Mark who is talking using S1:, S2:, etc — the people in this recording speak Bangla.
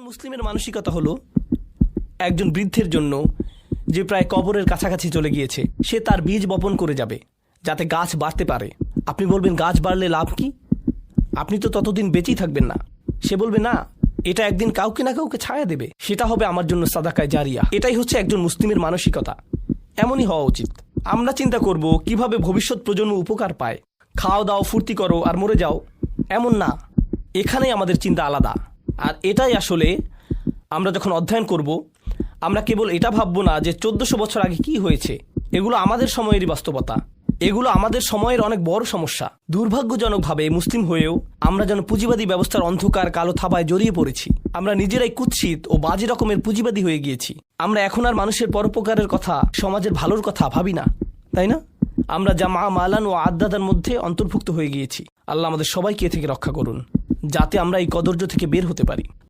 S1: একজন মুসলিমের মানসিকতা হলো একজন বৃদ্ধের জন্য যে প্রায় কবরের কাছাকাছি চলে গিয়েছে, সে তার বীজ বপন করে যাবে, যাতে গাছ বাড়তে পারে। আপনি বলবেন, গাছ বাড়লে লাভ কি? আপনি তো ততদিন বেঁচেই থাকবেন না। সে বলবে, না, এটা একদিন কাউকে না কাউকে ছায়া দেবে। সেটা হবে আমার জন্য সাদাকায় জারিয়া। এটাই হচ্ছে একজন মুসলিমের মানসিকতা। এমনই হওয়া উচিত। আমরা চিন্তা করব, কীভাবে ভবিষ্যৎ প্রজন্ম উপকার পায়। খাও দাও, ফুর্তি করো আর মরে যাও। এমন না। এখানেই আমাদের চিন্তা আলাদা। আর এটাই আসলে আমরা যখন অধ্যয়ন করব, আমরা কেবল এটা ভাববো না যে চোদ্দশো বছর আগে কি হয়েছে। এগুলো আমাদের সময়েরই বাস্তবতা। এগুলো আমাদের সময়ের অনেক বড় সমস্যা। দুর্ভাগ্যজনকভাবে মুসলিম হয়েও আমরা যেন পুঁজিবাদী ব্যবস্থার অন্ধকার কালো থাবায় জড়িয়ে পড়েছি। আমরা নিজেরাই কুৎসিত ও বাজে রকমের পুঁজিবাদী হয়ে গিয়েছি। আমরা এখন আর মানুষের পরোপকারের কথা, সমাজের ভালোর কথা ভাবি না। তাই না? আমরা যা মা মালান ও আদাদার মধ্যে অন্তর্ভুক্ত হয়ে গিয়েছি। আল্লাহ আমাদের সবাইকে থেকে রক্ষা করুন। যাতে আমরা এই কদর্য থেকে বের হতে পারি।